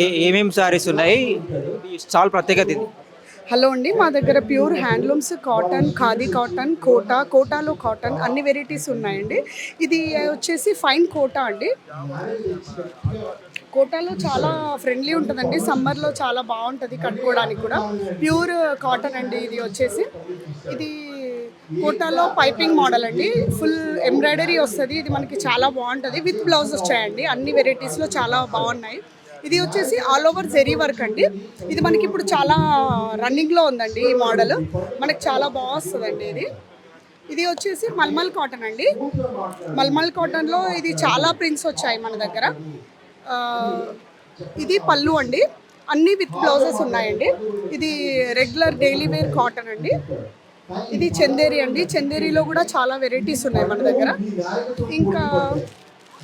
ఏ ఏమేమి సారీస్ ఉన్నాయి? చాలా ప్రత్యేకత ఇది. హలో అండి మా దగ్గర pure handlooms cotton khadi cotton Kota కోటాలో కాటన్ అన్ని వెరైటీస్ ఉన్నాయండి. ఇది వచ్చేసి ఫైన్ కోటా అండి. కోటాలో చాలా ఫ్రెండ్లీ ఉంటుందండి. సమ్మర్లో చాలా బాగుంటుంది కట్టుకోవడానికి కూడా. ప్యూర్ కాటన్ అండి ఇది వచ్చేసి. ఇది కోటాలో పైపింగ్ మోడల్ అండి. ఫుల్ ఎంబ్రాయిడరీ వస్తుంది. ఇది మనకి చాలా బాగుంటుంది. విత్ బ్లౌజ్ వచ్చాయండి. అన్ని వెరైటీస్లో చాలా బాగున్నాయి. ఇది వచ్చేసి ఆల్ ఓవర్ జెరీ వర్క్ అండి. ఇది మనకి ఇప్పుడు చాలా రన్నింగ్లో ఉందండి ఈ మోడల్ మనకి చాలా బాగుస్తుందండి ఇది. ఇది వచ్చేసి మల్మల్ కాటన్ అండి. మల్మల్ కాటన్లో ఇది చాలా ప్రింట్స్ వచ్చాయి మన దగ్గర. ఇది పళ్ళు అండి. అన్నీ విత్ బ్లౌజెస్ ఉన్నాయండి. ఇది రెగ్యులర్ డైలీ వేర్ కాటన్ అండి. ఇది చందేరి అండి. చందేరిలో కూడా చాలా వెరైటీస్ ఉన్నాయి మన దగ్గర. ఇంకా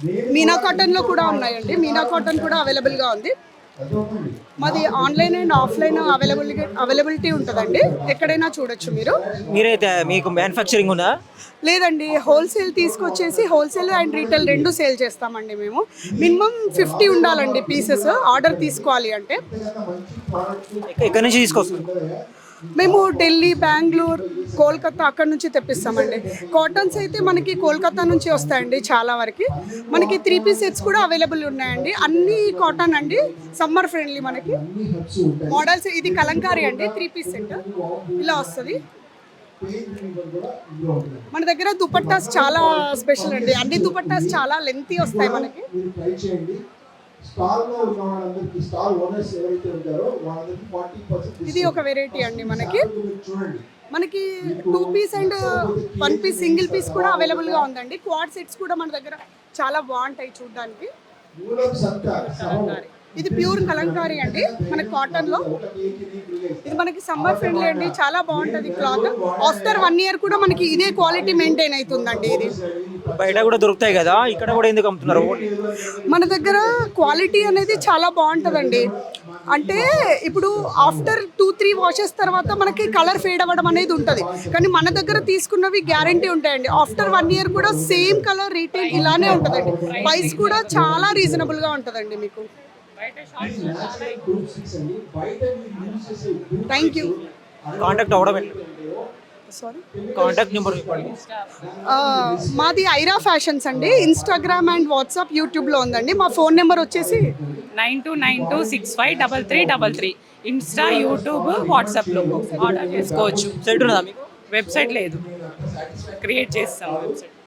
మీనా కాటన్లో కూడా ఉన్నాయండి. మీనా కాటన్ కూడా అవైలబుల్గా ఉంది. మాది online and offline availability availability ఉంటుందండి. ఎక్కడైనా చూడొచ్చు మీరు. మీరైతే మీకు మ్యానుఫ్యాక్చరింగ్ ఉందా? లేదండి. హోల్సేల్ తీసుకొచ్చేసి హోల్సేల్ అండ్ రీటైల్ రెండు సేల్ చేస్తామండి మేము. మినిమం ఫిఫ్టీ ఉండాలండి పీసెస్. ఆర్డర్ తీసుకోవాలి అంటే. ఎక్క- ఎక్కడి నుంచి తీసుకొస్తారు? మేము ఢిల్లీ బెంగళూరు కోల్కతా అక్కడ నుంచి తెప్పిస్తామండి. కాటన్స్ అయితే మనకి కోల్కతా నుంచి వస్తాయండి చాలా వరకు. మనకి త్రీ పీస్ సెట్స్ కూడా అవైలబుల్ ఉన్నాయండి. అన్ని కాటన్ అండి. సమ్మర్ ఫ్రెండ్లీ మనకి. మోడల్స్ ఇది కలంకారీ అండి. త్రీ పీస్ సెట్ ఇలా వస్తుంది. మన దగ్గర దుపట్టాస్ చాలా స్పెషల్ అండి. అన్ని దుపట్టాస్ చాలా లెంతీ వస్తాయి మనకి. ఉన్న వాళ్ళందరికీ స్టాల్ ఓనర్స్ ఎవరైతే ఉంటారో వాళ్ళందరికీ ఫార్టీ పర్సెంట్ ఇది ఒక వెరైటీ అండి మనకి. చూడండి. మనకి two piece and one piece single piece కూడా అవైలబుల్గా ఉందండి. క్వాడ్ సెట్స్ కూడా మన దగ్గర చాలా బాగుంటాయి చూడడానికి. మూలం ఇది ప్యూర్ కలంకారీ అండి. మన కాటన్లో. ఇది మనకి సమ్మర్ ఫ్రెండ్లీ అండి. చాలా బాగుంటది క్లాత్ ఆఫ్టర్ వన్ ఇయర్ కూడా మనకి ఇదే క్వాలిటీ మెయింటైన్ అవుతుందండి ఇది. బయట కూడా దొరుకుతాయి కదా? ఇక్కడ కూడా ఎందుకు అమ్ముతున్నారు? మన దగ్గర క్వాలిటీ అనేది చాలా బాగుంటుందండి. అంటే ఇప్పుడు ఆఫ్టర్ టూ త్రీ వాషెస్ తర్వాత మనకి కలర్ ఫేడ్ అవ్వడం అనేది ఉంటుంది. కానీ మన దగ్గర తీసుకున్నవి గ్యారంటీ ఉంటాయండి. ఆఫ్టర్ వన్ ఇయర్ కూడా సేమ్ కలర్ రీటైల్ ఇలానే ఉంటుందండి. ప్రైస్ కూడా చాలా రీజనబుల్గా ఉంటుందండి మీకు. Thank you contact? Sorry contact number మాది ఐరా ఫ్యాషన్స్ అండి. ఇన్స్టాగ్రామ్ అండ్ వాట్సాప్ యూట్యూబ్లో ఉందండి. మా ఫోన్ నెంబర్ వచ్చేసి nine two nine two six five double three double three. Insta YouTube వాట్సాప్లో ఆర్డర్ చేసుకోవచ్చు. సైట్ ఉన్నదా మీకు? వెబ్సైట్ లేదు. క్రియేట్ చేస్తాం. వెబ్సైట్